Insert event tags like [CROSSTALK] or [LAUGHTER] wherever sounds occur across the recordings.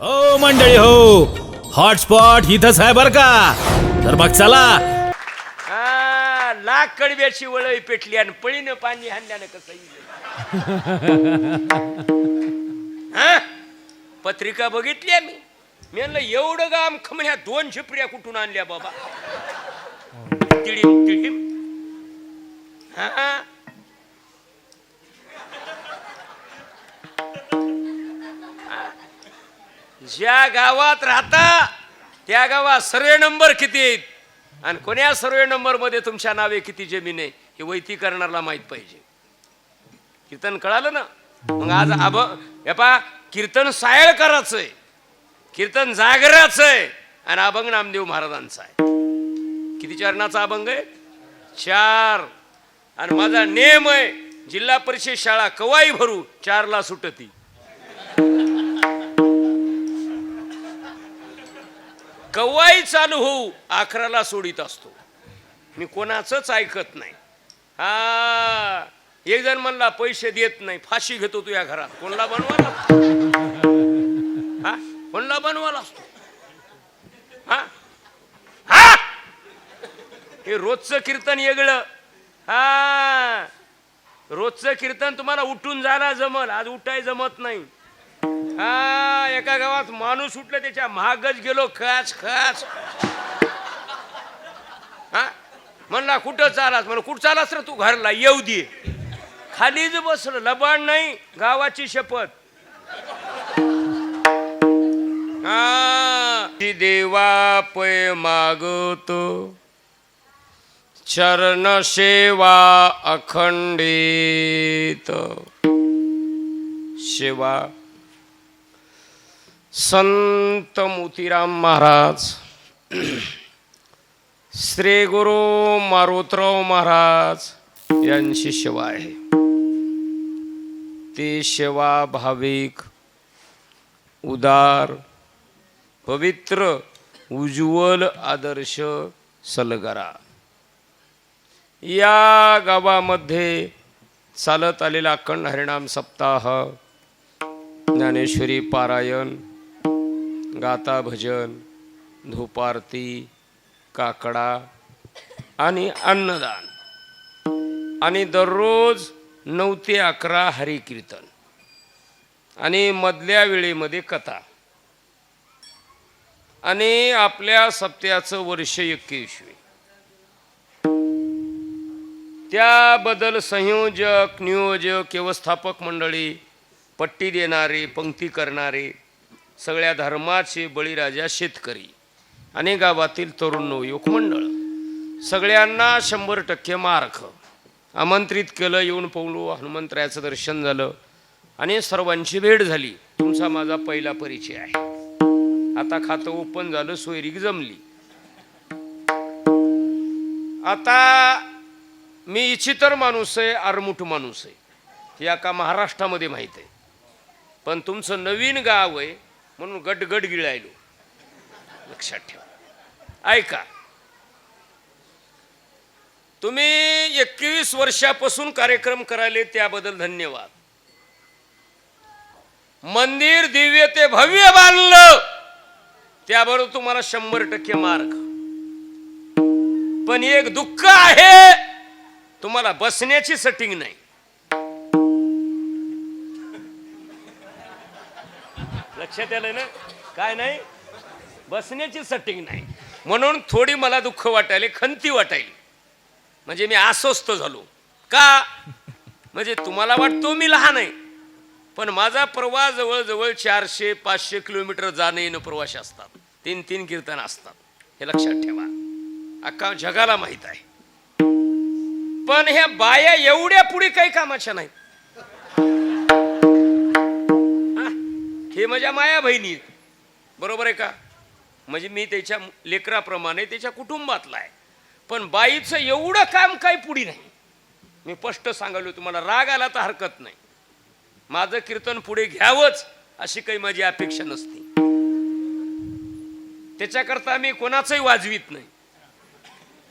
हो मंडळी हो. हॉटस्पॉट इथंच आहे बर का? तर मग चला. हा, लाख कडव्याची वळई पेटली आणि पळीनं पाणी हाणल्यानं कसं येईल? हा? पत्रिका बघितली मी मी म्हणलं एवढं गाम खमण्या दोन झिपऱ्या कुठून आणल्या बाबा? तिडीम तिडीम हा? ज्या गावात राहता त्या गावात सर्वे नंबर किती आहेत? आणि कोण्या सर्वे नंबरमध्ये तुमच्या नावे किती जमीन आहे हे वैती करणारा माहीत पाहिजे. कीर्तन कळालं ना? मग आज आब हे पा कीर्तन सायळ करायचं आहे. कीर्तन जागराचं आहे. आणि अभंग नामदेव महाराजांचा आहे. किती चरणाचा अभंग आहे? चार. आणि माझा नेम आहे जिल्हा परिषद शाळा कवाई भरू चारला सुटती. कवाई चालू होऊ आखराला सोडित असतो. मी कोणाचंच ऐकत नाही. हा एक जण म्हणला पैसे देत नाही फाशी घेतो तू या घरात. कोणला बनवाला हा कोणला बनवाला असतो? हा? हा? हे रोजचं कीर्तन वेगळं हा रोजचं कीर्तन तुम्हाला उठून जायला जमल आज उठाय जमत नाही. हा एका गावात माणूस उठला त्याच्या महागच गेलो खास खास हा? म्हणला कुठं चालास? म्हणलं कुठं चालास रे तू घरला? येऊ दे. खालीच बसलं लबाड नाही गावाची शपथ. हा. देवा पै मागतो चरण सेवा अखंडित. सेवा संत मोतीराम महाराज श्री गुरु मारुतराव महाराज यांची सेवा आहे. ते सेवा भाविक उदार पवित्र उज्ज्वल आदर्श सलगरा. या गावामध्ये चालत आलेला अखंड हरिणाम सप्ताह ज्ञानेश्वरी पारायण गाता भजन धूपारती काकडा आणि अन्नदान. आणि दररोज नऊ ते अकरा हरिकीर्तन. आणि मधल्या वेळेमध्ये कथा. आणि आपल्या सप्त्याचं वर्ष एक्केविशे त्याबद्दल संयोजक नियोजक व्यवस्थापक मंडळी पट्टी देणारे पंक्ती करणारे सगळ्या धर्माचे बळीराजा शेतकरी आणि गावातील तरुण नवयुवक मंडळ सगळ्यांना शंभर टक्के मार्क. आमंत्रित केलं येऊन पावलो हनुमंतरायाचं दर्शन झालं आणि सर्वांची भेट झाली. तुमचा माझा पहिला परिचय आहे. आता खातं ओपन झालं सोयरीक जमली. आता मी इच्छितर माणूस आहे आरमुठ माणूस आहे. हे का महाराष्ट्रामध्ये माहीत आहे. पण तुमचं नवीन गाव आहे म्हणून गडगड गिळायलो. लक्षात ठेवा. ऐका. तुम्ही एकवीस वर्षापासून कार्यक्रम करायले त्याबद्दल धन्यवाद. मंदिर दिव्य ते भव्य बांधलं. त्याबरोबर तुम्हाला शंभर टक्के मार्ग. पण एक दुःख आहे तुम्हाला बसण्याची सेटिंग नाही. लक्षात आलं ना? काय नाही? बसण्याची सेटिंग नाही. म्हणून थोडी मला दुःख वाटायले खंती वाटायली. म्हणजे मी अस्वस्थ झालो. का? म्हणजे तुम्हाला वाटतो मी लहान आहे. पण माझा प्रवास जवळजवळ चारशे पाचशे किलोमीटर जाणं येणं प्रवास असतात. तीन तीन कीर्तन असतात. हे लक्षात ठेवा. अख्खा जगाला माहीत आहे. पण ह्या बाया एवढ्या पुढे काही कामाच्या नाहीत. हे माझ्या माया बहिणी आहेत. बरोबर आहे का? म्हणजे मी त्याच्या लेकराप्रमाणे त्याच्या कुटुंबातला आहे. पण बाईचं एवढं काम काही पुढे नाही. मी स्पष्ट सांगालो तुम्हाला राग आला तर हरकत नाही. माझं कीर्तन पुढे घ्यावंच अशी काही माझी अपेक्षा नसते. त्याच्याकरता मी कोणाचंही वाजवीत नाही.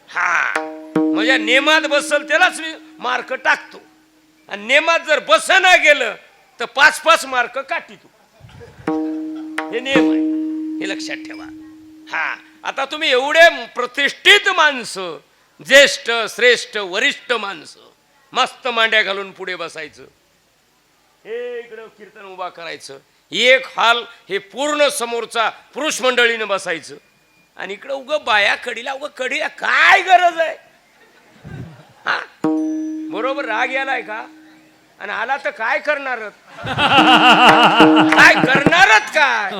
हा माझ्या नेमात बसल त्यालाच मी मार्क टाकतो. आणि नेमात जर बसना गेलं तर पाच पाच मार्क काटितो. हे नियम आहे. हे लक्षात ठेवा. हा आता तुम्ही एवढे प्रतिष्ठित माणसं ज्येष्ठ श्रेष्ठ वरिष्ठ माणसं मस्त मांड्या घालून पुढे बसायचं. हे इकडं कीर्तन उभा करायचं. एक हाल हे पूर्ण समोरचा पुरुष मंडळीनं बसायचं. आणि इकडं उग बाया कडीला उग कडीला काय गरज आहे? हा? बरोबर राग यालाय का? आणि आला तर काय करणार [LAUGHS] काय करणारच काय?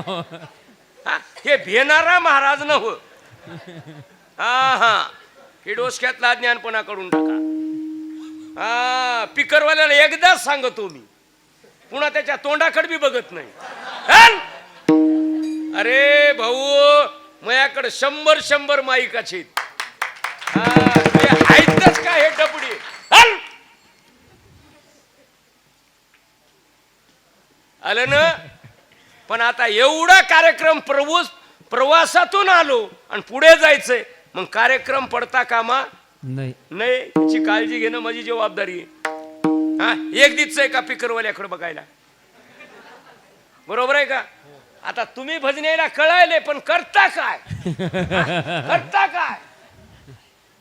हा, हे भेनारा महाराज न हो हा. हा हे डोसक्यातला ज्ञानपणा करून टाका. हा पिकरवाल्याला एकदाच सांगतो मी. पुन्हा त्याच्या तोंडाकडे बी बघत नाही. अरे भाऊ माझ्याकडे शंभर शंभर माईकाचे आहेत. हा, ते आहेतच का हे डबडी हल! आलं ना? पण आता एवढा कार्यक्रम प्रवोस प्रवासातून आलो आणि पुढे जायचंय. मग कार्यक्रम पडता कामा? नाही. नाही. त्याची काळजी घेणं माझी जबाबदारी आहे. हा? एक दिवस आहे का पिकरवाल्याकडे बघायला. बरोबर आहे का? आता तुम्ही भजनेला कळायले पण करता काय? करता काय?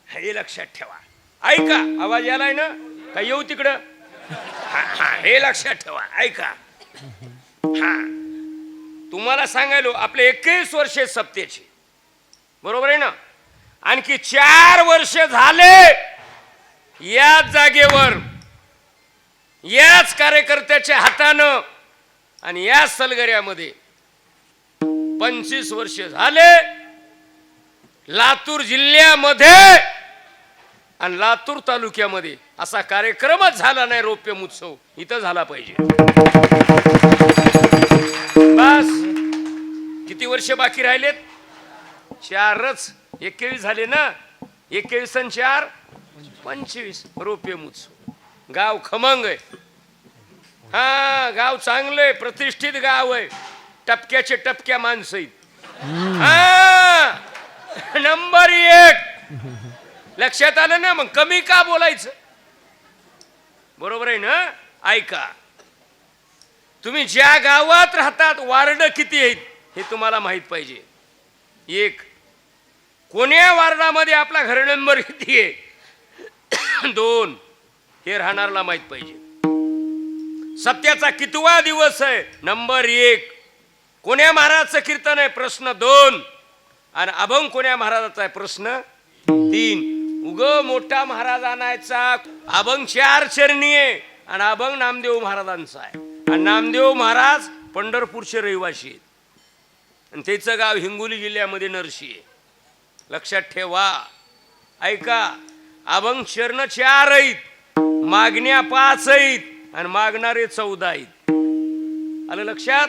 हे लक्षात ठेवा. ऐका आवाज यालाय ना? का येऊ तिकडं? हा, हा, हे लक्षात ठेवा. ऐका. हा. तुम्हाला सांगायलो आपले एकवीस वर्षे सप्तेचे बरोबर आहे ना? आणखी चार वर्ष झाले याच जागेवर याच कार्यकर्त्याच्या हातानं आणि याच सलगऱ्यामध्ये पंचवीस वर्ष झाले. लातूर जिल्ह्यामध्ये आणि लातूर तालुक्यामध्ये असा कार्यक्रमच झाला नाही रौप्य महोत्सव. इथं झाला पाहिजे. बस. किती वर्ष बाकी राहिलेत? चारच. एकवीस झाले ना? एकवीस आणि चार? पंचवीस. रौप्य महोत्सव. गाव खमंग आहे. हा गाव चांगलं आहे. प्रतिष्ठित गाव आहे. टपक्याचे टपक्या माणसं आहेत. हा. नंबर एक. लक्षात आलं ना मग कमी का बोलायचं? बरोबर आहे ना? ऐका. तुम्ही ज्या गावात राहतात वार्ड किती आहेत हे तुम्हाला माहीत पाहिजे. एक कोण्या वार्डामध्ये आपला घर नंबर किती आहे? दोन हे राहणारला माहीत पाहिजे. सत्याचा कितवा दिवस आहे? नंबर एक कोण्या महाराजचं कीर्तन आहे? प्रश्न दोन. आणि अभंग कोण्या महाराजाचा आहे? प्रश्न तीन. उग मोठा महाराज आणायचा अभंग चार चरणी आहे आणि अभंग नामदेव महाराजांचा आहे. आणि नामदेव महाराज पंढरपूरचे रहिवासी आहेत. आणि त्याचं गाव हिंगोली जिल्ह्यामध्ये नरशी आहे. लक्षात ठेवा. ऐका अभंग शरण चार आहेत मागण्या पाच आहेत आणि मागणारे चौदा आहेत. आलं लक्षात?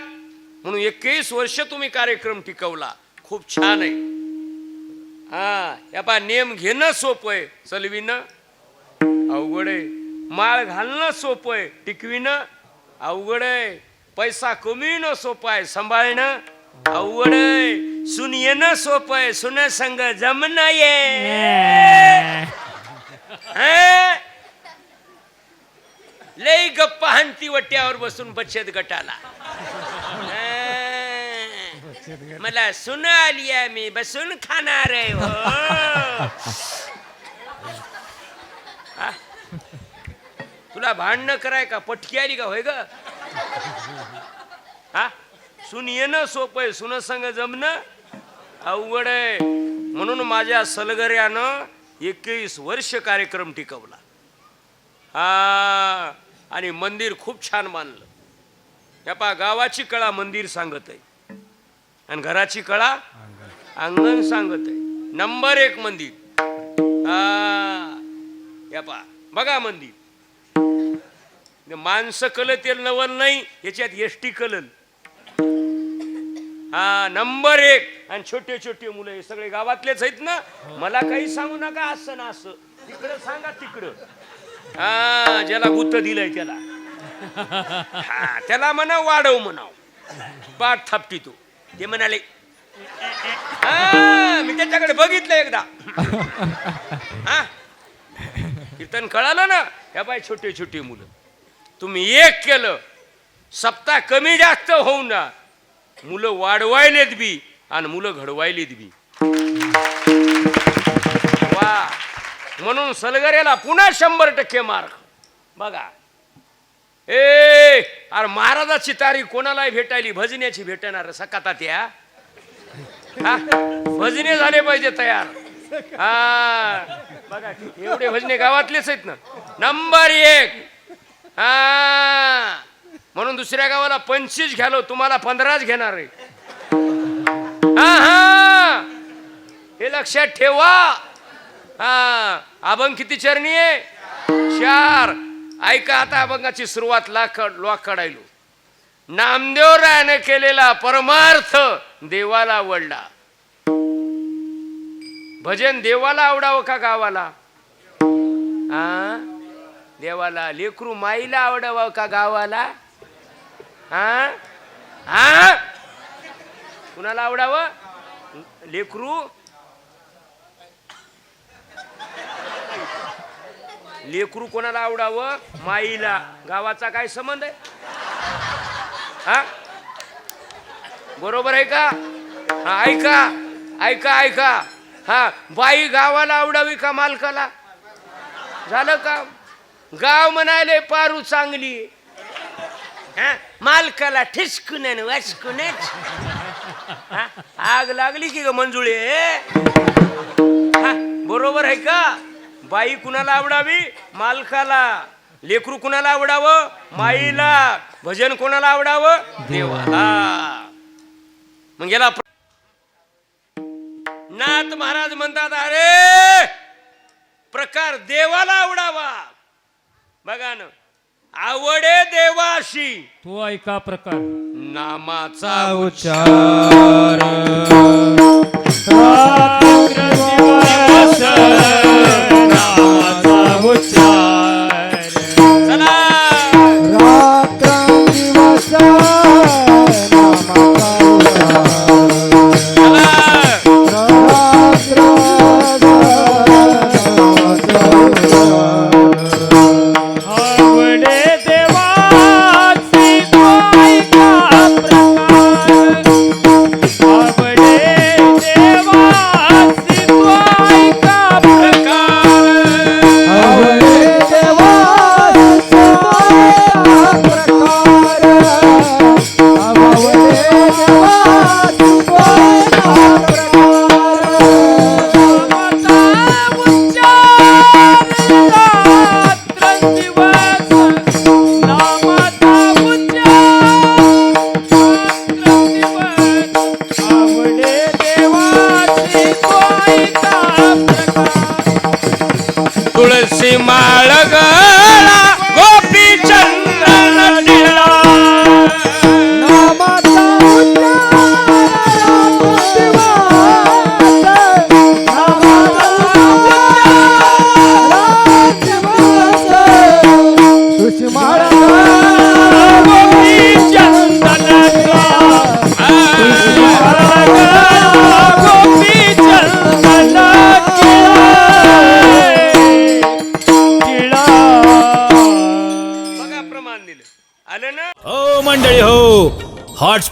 म्हणून एकवीस वर्ष तुम्ही कार्यक्रम टिकवला. खूप छान आहे. हा या पा नेम घेणं सोपं आहे. चलविणं अवघड आहे. माळ घालणं सोपं आहे. टिकविणं अवघड आहे. पैसा कमीनं सोपं आहे. सांभाळणं अवघड आहे. सुन येणं सोपं आहे. सुन संग जमणं ये? लई गप्पा हंती वट्यावर बसून बचत गटाला. मला सुन आली आहे मी बसून खाणार आहे हो. हा? तुला भांडणं कराय का? पटकी आली का होय ग? हा? सुन येणं सोपं आहे सुन संग जमणं अवघड आहे. म्हणून माझ्या सलगऱ्यानं एकवीस वर्ष कार्यक्रम टिकवला. हा. आणि मंदिर खूप छान बांधलं. या पा गावाची कळा मंदिर सांगत आहे आणि घराची कळा अंगण सांगत. आहे नंबर एक मंदिर. हा या पा बघा मंदिर. माणसं कलत येईल नवल नाही याच्यात एसटी कलल. हा नंबर एक. आणि छोटे छोटे मुलं हे सगळे गावातलेच आहेत ना? मला काही सांगू नका असं ना असं. तिकडं सांगा तिकडं. हा ज्याला गुत्त दिलंय त्याला. हा त्याला म्हणा वाढव म्हणाव. पाठ थापटी तू. ते म्हणाले हा मी त्याच्याकडे बघितलं एकदा. [LAUGHS] हा? कीर्तन कळालं ना? ह्या बाय छोटे छोटे मुलं तुम्ही एक केलं सप्ताह कमी जास्त होऊ ना मुलं वाढवायलेत बी आणि मुलं घडवायलेत बी. वा. म्हणून सलगऱ्याला पुन्हा शंभर टक्के मार्क. बघा. ए अरे महाराजाची तारीख कोणालाही भेटायली? भजन्याची भेटणार सकाता त्या. भजने झाले पाहिजे तयार. हा. बघा एवढे भजने गावातलेच आहेत ना. नंबर एक. हा. म्हणून दुसऱ्या गावाला पंचवीस घ्यालो तुम्हाला पंधराच घेणार आहे. हा. हे लक्षात ठेवा. हा. अभंग किती चरणी आहे? चार. ऐका आता अभंगाची सुरुवात लाखड लॉक काढायलो नामदेव केलेला परमार्थ देवाला आवडला. भजन देवाला आवडावं का गावाला? हा देवाला लेकरू माईला आवडावं का गावाला? हा हा कुणाला आवडावं? लेकरू? लेकरू कोणाला आवडावं? माईला. गावाचा काय संबंध आहे? हा? बरोबर आहे का? हा ऐका. ऐका ऐका. हा बाई गावाला आवडावी का मालकाला? झालं का गाव म्हणाले पारू चांगली. हा? मालकाला ठिसकून आणि वाचकूनच आग लागली की ग मंजुळे? बरोबर आहे का? बाई कुणाला आवडावी? मालकाला. लेकरू कुणाला आवडावं? माईला. भजन कोणाला आवडावं? देवाला. मग याला प्र- नाथ महाराज म्हणतात अरे प्रकार देवाला आवडावा. बघा ना. आवडे देवाशी. तो ऐका प्रकार. नामाचा उच्चार.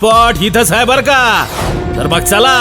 हॉटस्पॉट इथंच आहे बर का. तर मग चला